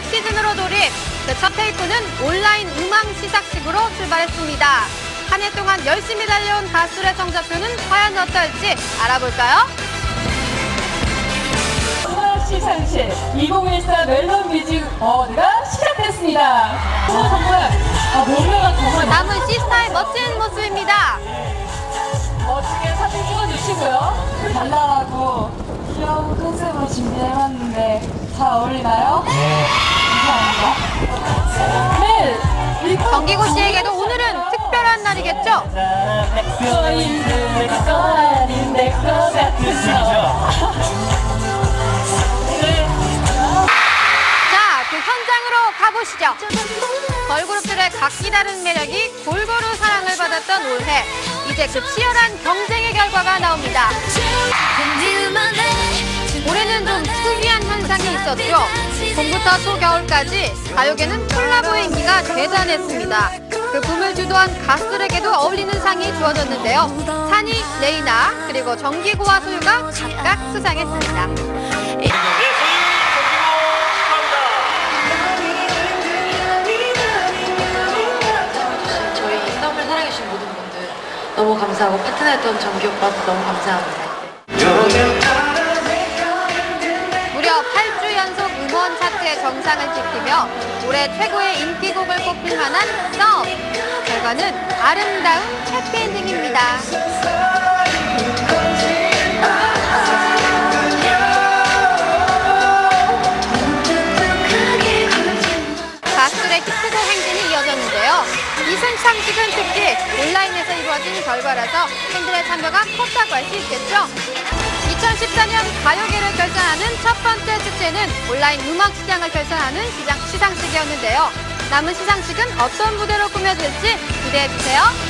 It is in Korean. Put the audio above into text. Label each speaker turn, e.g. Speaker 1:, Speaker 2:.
Speaker 1: 뮤직 시즌으로 돌입. 그첫 테이프는 온라인 음악 시상식으로 출발했습니다. 한 해 동안 열심히 달려온 가수의 성적표는 과연 어떨지 알아볼까요?
Speaker 2: 음악 시상식 2014 멜론 뮤직 어워드가 시작됐습니다. 오늘 정말 아, 정말
Speaker 1: 남은 시스타의 멋진 모습입니다.
Speaker 2: 잘 어울리나요? 네. 감사합니다. 네. 이거
Speaker 1: 정기고 씨에게도 오늘은 특별한 날이겠죠?
Speaker 2: 네.
Speaker 1: 자, 그 현장으로 가보시죠. 걸그룹들의 각기 다른 매력이 골고루 사랑을 받았던 올해. 이제 그 치열한 경쟁의 결과가 나옵니다. 있었죠. 봄부터 초겨울까지 가요계는 콜라보 인기가 대단했습니다. 그 붐을 주도한 가수들에게도 어울리는 상이 주어졌는데요. 산이, 레이나, 그리고 정기고와 소유가 각각 수상했습니다.
Speaker 3: 너무 감사하고 파트너였던 정기 오빠도 너무 감사합니다.
Speaker 1: 무려 8주 연속 음원 차트의 정상을 지키며 올해 최고의 인기곡을 뽑힐 만한 썸. 결과는 아름다운 해피엔딩입니다. 가수들의 히트곡 행진이 이어졌는데요. 이 순상식은 특히 온라인에서 이루어진 결과라서 팬들의 참여가 컸다고 할 수 있겠죠. 2014년 가요계를 결정 하는 첫 번째 축제는 온라인 음악 시장을 결정하는 시장, 시상식이었는데요. 남은 시상식은 어떤 무대로 꾸며질지 기대해 주세요.